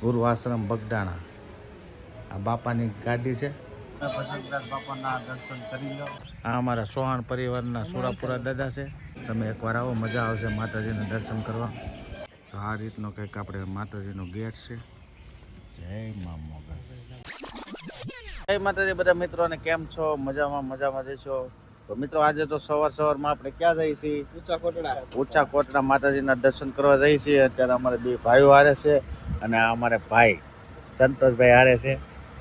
ગુરુ આશ્રમ બગડાણા. આ બાપાની ગાડી છે. બાપાના દર્શન કરી લો આ અમારા સોહાણ પરિવારના સુરાપુરા દાદા છે. તમે એકવાર આવો, મજા આવશે માતાજીના દર્શન કરવા. તો આ રીતનો કંઈક આપણે માતાજીનો ગેટ છે. જય મા મોગા જય માતાજી, બધા મિત્રોને કેમ છો? મજામાં મજામાં જઈશો તો મિત્રો આજે તો સવાર સવારમાં આપણે ક્યાં જઈએ છીએ? ઊંચા કોટડા. ઊંચા કોટના માતાજીના દર્શન કરવા જઈએ છીએ. અત્યારે અમારે બે ભાઈઓ હારે છે અને અમારે ભાઈ સંતોષભાઈ હારે છે.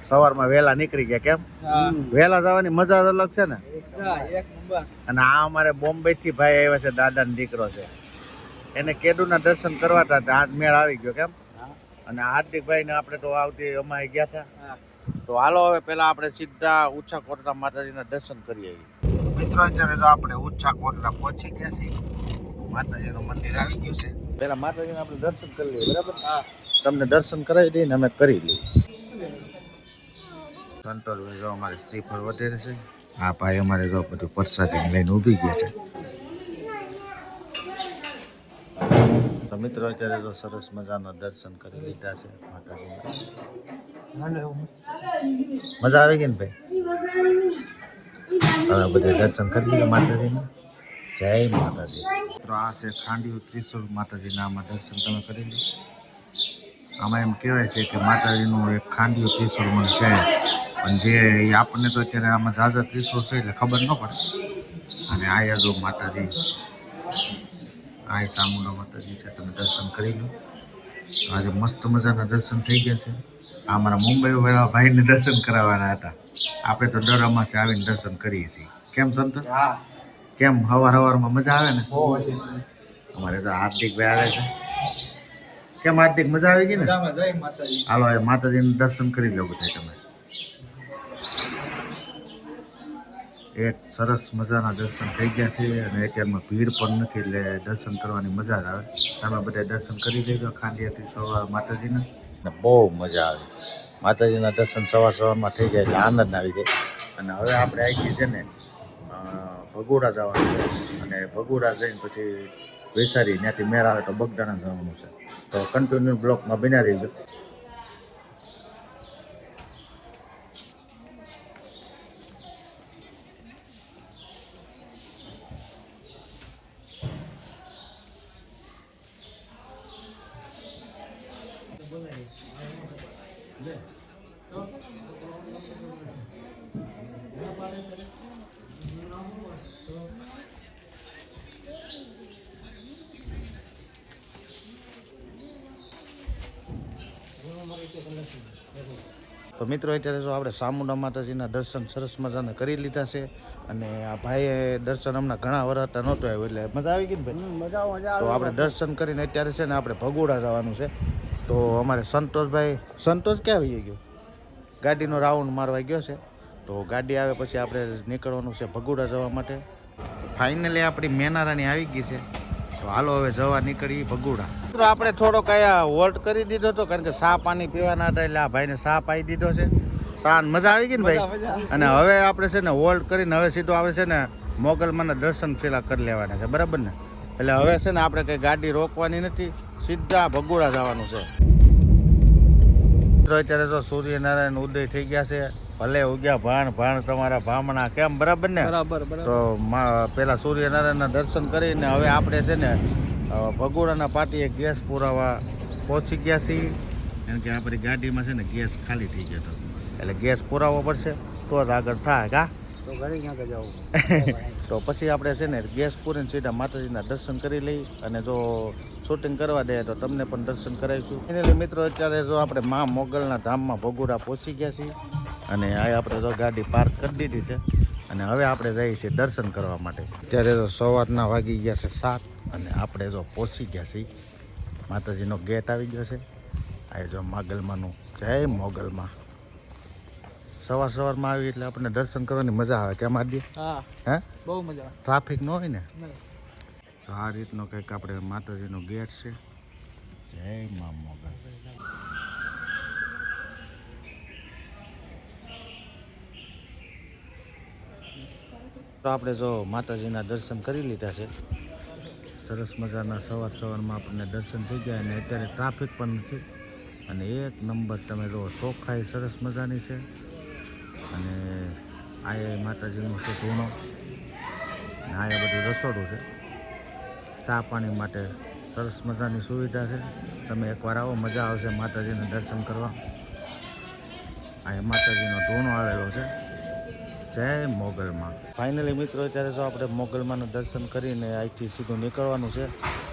સવારમાં વહેલા નીકળી ગયા કેમ? વહેલા જવાની મજા અલગ છે ને? અને આ અમારે બોમ્બે થી ભાઈ આવ્યા છે દાદાનો દીકરો છે. એને કેદુના દર્શન કરવા હતા આજ મેળ આવી ગયો કેમ? અને હાર્દિકભાઈ ને આપણે તો આવતી અમારે ગયા હતા તો હાલો હવે પેલા આપણે સીધા ઓછા કોટના માતાજીના દર્શન કરી આવીએ મિત્રો અત્યારે તો આપણે ઊંચા કોટડા પહોંચી ગયા છીએ. માતાજીનું મંદિર આવી ગયું છે. પેલા માતાજીને આપણે દર્શન કરી લઈએ બરાબર? તમને દર્શન કરાવી દઈએ ને અમે કરી લઈએ. કંટ્રોલ જો અમારે શ્રીફળ વધેરે છે. આ ભાઈ અમારે જો બધું પરસાદી લઈને ઊભી ગયા છે. તો મિત્રો અત્યારે તો સરસ મજાના દર્શન કરી લીધા છે માતાજી મજા આવી ગઈ ને ભાઈ? હવે બધે દર્શન કરી લીધા માતાજીના? જય માતાજી. તો આ છે ખાંડિયું ત્રિશુલ માતાજીના આમાં દર્શન તમે કરી લો આમાં એમ કહેવાય છે કે માતાજીનું એક ખાંડિયું ત્રિશુલ છે. પણ જે આપણને તો અત્યારે આમાં ઝાઝા ત્રિશુલ છે એટલે ખબર ન પડે. અને આ યાદો માતાજી, આ ચામુંડા માતાજી છે, તમે દર્શન કરી લો. આજે મસ્ત મજાના દર્શન થઈ ગયા છે. આ અમારા મુંબઈ વાળા ભાઈને દર્શન કરાવવાના હતા. આપણે તો દર અમાસે આવીને દર્શન કરીએ છીએ. કેમ સંત? કેમ? હવાર હવારમાં મજા આવે ને? અમારે તો હાર્દિક ભાઈ આવે છે. કેમ હાર્દિક? મજા આવી ગઈ ને? હાલો એ માતાજીનું દર્શન કરી લો બધા તમે. એક સરસ મજાના દર્શન થઈ ગયા છે અને અત્યારમાં ભીડ પણ નથી એટલે દર્શન કરવાની મજા જ આવે. તમે બધા દર્શન કરી લેજો ખાંડિયાથી સવાર માતાજીના. ને બહુ મજા આવે. માતાજીના દર્શન સવાર સવારમાં થઈ જાય એટલે આનંદ આવી જાય. અને હવે આપણે આવી છે ને ભગોડા જવાનું છે. અને ભગોડા જઈને પછી વેસારી, ત્યાંથી મેળ આવે તો બગદાણા જવાનું છે. તો કન્ટિન્યુ બ્લોકમાં બિના રહીજો. તો મિત્રો અત્યારે જો આપણે સામુંડા માતાજીના દર્શન સરસ મજાના કરી લીધા છે અને આ ભાઈએ દર્શન હમણાં ઘણા વર્ષ નહોતો આવ્યો એટલે મજા આવી ગઈ ને ભાઈ? તો આપણે દર્શન કરીને અત્યારે છે ને આપણે ભગોડા જવાનું છે. તો અમારે સંતોષભાઈ સંતોષ ક્યાં આવી ગયો? ગાડીનો રાઉન્ડ મારવા ગયો છે. તો ગાડી આવે પછી આપણે નીકળવાનું છે ભગુડા જવા માટે. ફાઇનલી આપણી મેનારાની આવી ગઈ છે. તો હાલો હવે જવા નીકળી ભગુડા. મિત્રો આપણે થોડો કયા હોલ્ટ કરી દીધો હતો કારણ કે સા પાણી પીવાના હતા એટલે આ ભાઈને સાપ પાઈ દીધો છે. સાન મજા આવી ગઈ ને ભાઈ? અને હવે આપણે છે ને હોલ્ડ કરીને હવે સીધો આવે છે ને મોગલમાંના દર્શન પેલા કરી લેવાના છે. બરાબર ને? એટલે હવે છે ને આપણે કંઈ ગાડી રોકવાની નથી. સીધા ભગોડા જવાનું છે. તો અત્યારે તો સૂર્યનારાયણ ઉદય થઈ ગયા છે. ભલે ઉગ્યા ભાણ ભાણ તમારા ભામણા કેમ? બરાબર ને? બરાબર તો મા- પેલા સૂર્યનારાયણના દર્શન કરીને હવે આપણે છે ને ભગોડાના પાટીએ ગેસ પુરાવા પહોંચી ગયા છીએ. કારણ કે આપણી ગાડીમાં છે ને ગેસ ખાલી થઈ ગયો હતો. એટલે ગેસ પુરાવવો પડશે. તો જ આગળ થાય કા? તો પછી આપણે છે ને ગેસ પૂરીને સીધા માતાજીના દર્શન કરી લઈ અને જો શૂટિંગ કરવા દે તો તમને પણ દર્શન કરાવીશું. એને મિત્રો, અત્યારે જો આપણે મા મોગલના ધામમાં ભગોડા પહોંચી ગયા છીએ અને આ આપણે જો ગાડી પાર્ક કરી દીધી છે અને હવે આપણે જઈએ છીએ દર્શન કરવા માટે. અત્યારે તો સવારના વાગી ગયા છે સાત અને આપણે જો પહોંચી ગયા છીએ. માતાજીનો ગેટ આવી ગયો છે. આ જો માગલમાંનું જય મોગલમાં. સવાર સવારમાં આવી એટલે આપણને દર્શન કરવાની મજા આવે. કેમ આદિ? હા. હે? બહુ મજા ટ્રાફિક ન હોય ને? તો આ રીતનો કંઈક આપણે માતાજીનો ગેટ છે. જય મા મોગલ. તો આપણે જો માતાજીના દર્શન કરી લીધા છે. સરસ મજાના સવાર સવારમાં આપણને દર્શન થઈ ગયા અને અત્યારે ટ્રાફિક પણ નથી. અને એક નંબર તમે જો ચોખ્ખાઈ સરસ મજાની છે. અને આયા માતાજીનું છે ધૂણો. અને આયા બધું રસોડું છે. ચા પાણી માટે સરસ મજાની સુવિધા છે. તમે એકવાર આવો, મજા આવશે માતાજીને દર્શન કરવા. અહીંયા માતાજીનો ધૂણો આવેલો છે. જય મોગલમાં. ફાઇનલી મિત્રો, અત્યારે જો આપણે મોગલમાંનું દર્શન કરીને અહીંથી સીધું નીકળવાનું છે,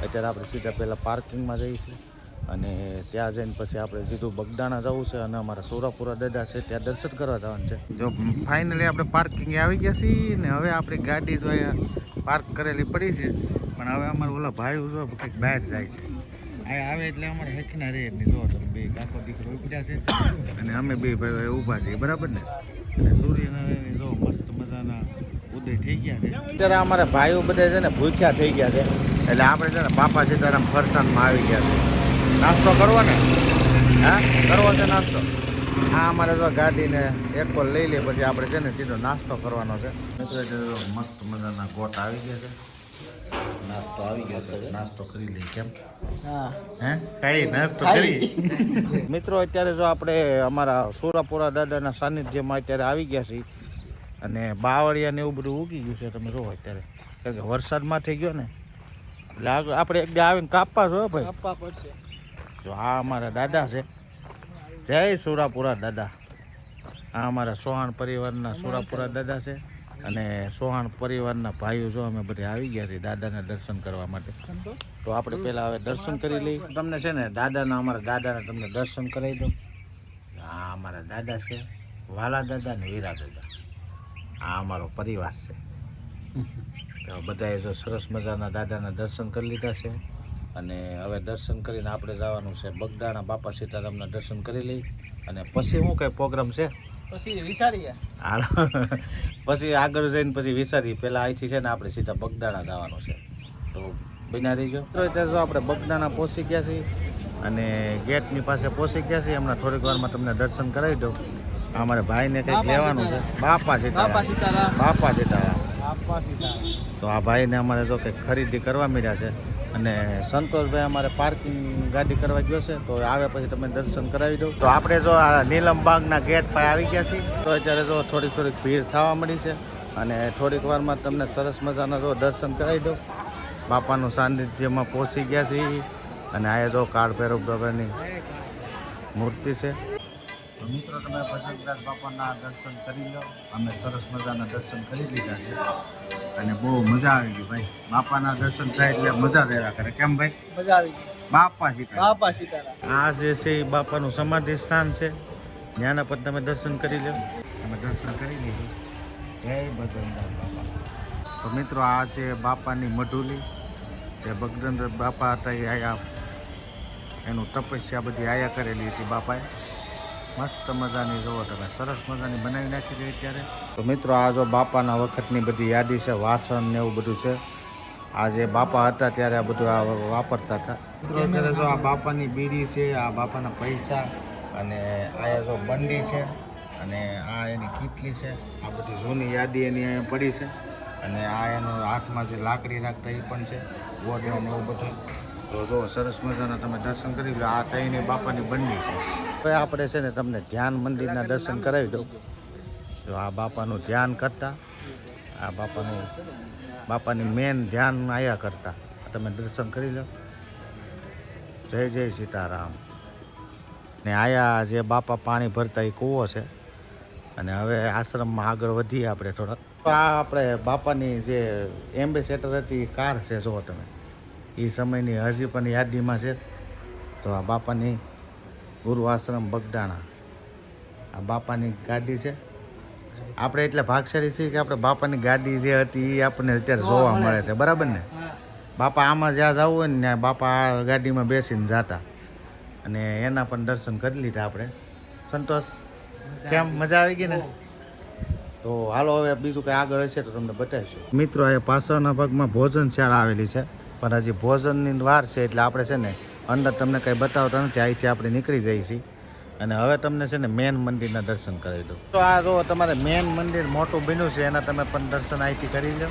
અત્યારે આપણે સીધા પહેલાં પાર્કિંગમાં જઈએ છીએ. અને ત્યાં જઈને પછી આપણે સીધું બગદાણા જવું છે અને અમારા સોરાપુરા દાદા છે ત્યાં દર્શન કરવા જવાનું છે. જો ફાઇનલી આપણે પાર્કિંગે આવી ગયા છીએ ને હવે આપણી ગાડી જો પાર્ક કરેલી પડી છે, પણ હવે અમારા ઓલા ભાઈ જો કંઈક બહાર જાય છે. આ આવે એટલે અમારે હેકના રે તમે બે કાકો દીકરો ઉપડ્યા છે અને અમે બે ભાઈ ઊભા છીએ, બરાબર ને? અને સૂર્યનારાયણ જો મસ્ત મજાના ઉદય થઈ ગયા છે. અત્યારે અમારા ભાઈઓ બધા છે ને ભૂખ્યા થઈ ગયા છે. એટલે આપણે છે ને બાપા સીતારામ ફરસાણમાં આવી ગયા છે. નાસ્તો કરવો ને? હા? કરવો છે નાસ્તો? હા અમારે તો ગાડીને એક કોલ લઈ લે પછી આપણે છે ને સીધો નાસ્તો કરવાનો છે. મિત્રો મસ્ત મજાના ગોટ આવી ગયા છે. નાસ્તો આવી ગયો છે. નાસ્તો કરી લઈએ કેમ? હા. હે? કઈ નાસ્તો કરી? મિત્રો અત્યારે જો આપણે અમારા સુરાપુરા દાદાના સાનિધ્યમાં અત્યારે આવી ગયા છીએ. અને બાવળિયા ને એવું બધું ઉગી ગયું છે તમે જુઓ અત્યારે. કારણ કે વરસાદમાં થઈ ગયો ને. એટલે આગળ આપણે એક આવીને કાપવા છો ભાઈ. કાપવા પડશે. જો આ અમારા દાદા છે. જય સુરાપુરા દાદા. આ અમારા સોહાણ પરિવારના સુરાપુરા દાદા છે. અને સોહાણ પરિવારના ભાઈઓ જો અમે બધા આવી ગયા છીએ દાદાના દર્શન કરવા માટે. તો આપણે પહેલાં હવે દર્શન કરી લઈએ. તમને છે ને દાદાના, અમારા દાદાના તમને દર્શન કરાવી દઉં. આ અમારા દાદા છે. વાલા દાદા ને વીરા દાદા. આ અમારો પરિવાર છે. બધાએ જો સરસ મજાના દાદાના દર્શન કરી લીધા છે. અને હવે દર્શન કરીને આપણે જવાનું છે બગદાણા બાપા સીતારામના દર્શન કરી લઈ. અને પછી શું કંઈ પ્રોગ્રામ છે? પછી વિચારીએ હા પછી આગળ જઈને પછી વિચારીએ પહેલાં અહીંથી છે ને આપણે સીધા બગદાણા જવાનું છે. તો બન્યા રહીજો. તો જો આપણે બગદાણા પહોંચી ગયા છીએ અને ગેટની પાસે પહોંચી ગયા છીએ. હમણાં થોડીક વારમાં તમને દર્શન કરાવી દઉં. અમારે ભાઈને કંઈક લેવાનું છે. બાપા સીતારામ. સીતારામ. બાપા સીતારામ. બાપા સીતારામ. તો આ ભાઈને અમારે જો કંઈક ખરીદી કરવા મળ્યા છે. અને સંતોષભાઈ અમારે પાર્કિંગ ગાડી કરવા ગયો છે તો આવે પછી તમે દર્શન કરાવી દો તો આપણે જો આ નીલમબાગના ગેટ પાસે આવી ગયા છીએ. તો અત્યારે જો થોડીક થોડીક ભીડ થવા મળી છે અને થોડીક વારમાં તમને સરસ મજાના જો દર્શન કરાવી દો બાપાનું સાનિધ્યમાં પહોંચી ગયા છીએ. અને આ જો કાળ ભૈરવ બાબાની મૂર્તિ છે. તો મિત્રો તમે ભજનદાસ બાપાના દર્શન કરી લો. અમે સરસ મજાના દર્શન કરી લીધા છે. અને બહુ મજા આવી ગઈ ભાઈ. બાપાના દર્શન થાય એટલે મજા રહ્યા કરે. કેમ ભાઈ? મજા આવી ગઈ. બાપા આ જે છે એ બાપાનું સમાધિ સ્થાન છે. ત્યાંના પર તમે દર્શન કરી લો. અમે દર્શન કરી લીધું. જય બાપા. તો મિત્રો આ છે બાપાની મઢુલી. જે ભગદંદર બાપા હતા એ આયા. એનું તપસ્યા બધી આયા કરેલી હતી બાપાએ. મસ્ત મજાની જુઓ તમે. સરસ મજાની બનાવી નાખી છે અત્યારે. તો મિત્રો આ જો બાપાના વખતની બધી યાદી છે વાસણ ને એવું બધું છે. આ જે બાપા હતા ત્યારે આ બધું આ વાપરતા હતા. મિત્રો અત્યારે જો આ બાપાની બીડી છે આ બાપાના પૈસા અને આ જો બંડી છે અને આ એની કીટલી છે. આ બધી જૂની યાદી એની અહીંયા પડી છે. અને આ એનો હાથમાં જે લાકડી રાખતા એ પણ છે ગોળને એવું બધું. તો જો સરસ મજાના તમે દર્શન કરી લો. આ ત્રણેય બાપાની બંડી છે. હવે આપણે છે ને તમને ધ્યાન મંદિરના દર્શન કરાવી દઉં. જો આ બાપાનું ધ્યાન કરતા, આ બાપાનું, બાપાની મેન ધ્યાન આયા કરતા તમે દર્શન કરી લો. જય જય સીતારામ. ને આયા જે બાપા પાણી ભરતા એ કૂવો છે. અને હવે આશ્રમમાં આગળ વધીએ આપણે થોડાક. આ આપણે બાપાની જે એમ્બેસેડર હતી કાર છે, જો તમે. એ સમયની હજી પણ યાદીમાં છે. તો આ બાપાની ગુરુ આશ્રમ બગડાણા આ બાપાની ગાડી છે. આપણે એટલે ભાગશાળી છીએ કે આપણે બાપાની ગાડી જે હતી એ આપણને અત્યારે જોવા મળે છે. બરાબર ને? બાપા આમાં જ્યાં જવું હોય ને બાપા આ ગાડીમાં બેસીને જતા. અને એના પણ દર્શન કરી લીધા આપણે. સંતોષ કેમ? મજા આવી ગઈ ને? તો હાલો હવે બીજું કંઈ આગળ હશે તો તમને બતાવીશું. મિત્રો એ પાછળના ભાગમાં ભોજનશાળા આવેલી છે. પણ હજી ભોજનની વાર છે એટલે આપણે છે ને અંદર તમને કંઈ બતાવતા નથી, અહીંથી આપણે નીકળી જઈએ છીએ. અને હવે તમને છે ને મેન મંદિરના દર્શન કરી દઉં. તો આ જો તમારે મેન મંદિર મોટું બન્યું છે, એના તમે પણ દર્શન અહીંથી કરી લો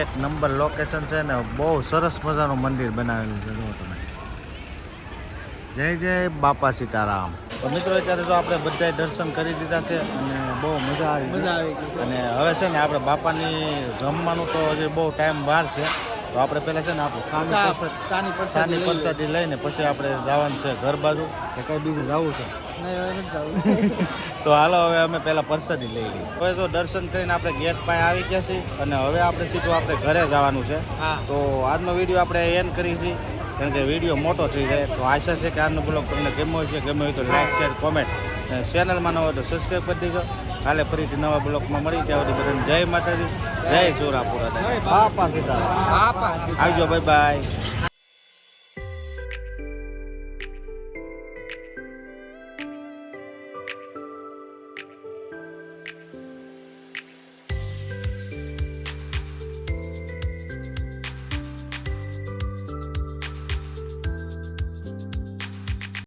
એક નંબર લોકેશન છે ને, બહુ સરસ મજાનું મંદિર બનાવેલું છે જો તમે. જય જય બાપા સીતારામ. તો મિત્રો, અત્યારે તો આપણે બધાય દર્શન કરી દીધા છે અને બહુ મજા આવી મજા આવી અને હવે છે ને આપણે બાપાની જમવાનું તો હજી બહુ ટાઈમ બહાર છે. તો આપણે પહેલાં છે ને આપણે સાની પ્રસાદ ચાની સાની પરસાદી લઈને પછી આપણે જવાનું છે ઘર બાજુ. કે કઈ બીજું જવું છે. તો હાલો હવે અમે પહેલાં પરસાદી લઈ લઈએ. હવે જો દર્શન કરીને આપણે ગેટ પાસે આવી ગયા છીએ અને હવે આપણે સીધું આપણે ઘરે જવાનું છે. તો આજનો વીડિયો આપણે એન્ડ કરી છીએ. કારણ કે વીડિયો મોટો થઈ જાય. તો આશા છે કે આજનો બ્લોગ તમને ગમ્યો છે ગમ્યો હોય તો લાઈક શેર કોમેન્ટ અને ચેનલમાં ન હોય તો સબસ્ક્રાઈબ કરી દેજો. કાલે ફરીથી નવા બ્લોકમાં મળી ત્યાં સુધી બધાને જય માતાજી જય સુરાપુરા આવજો બાય બાય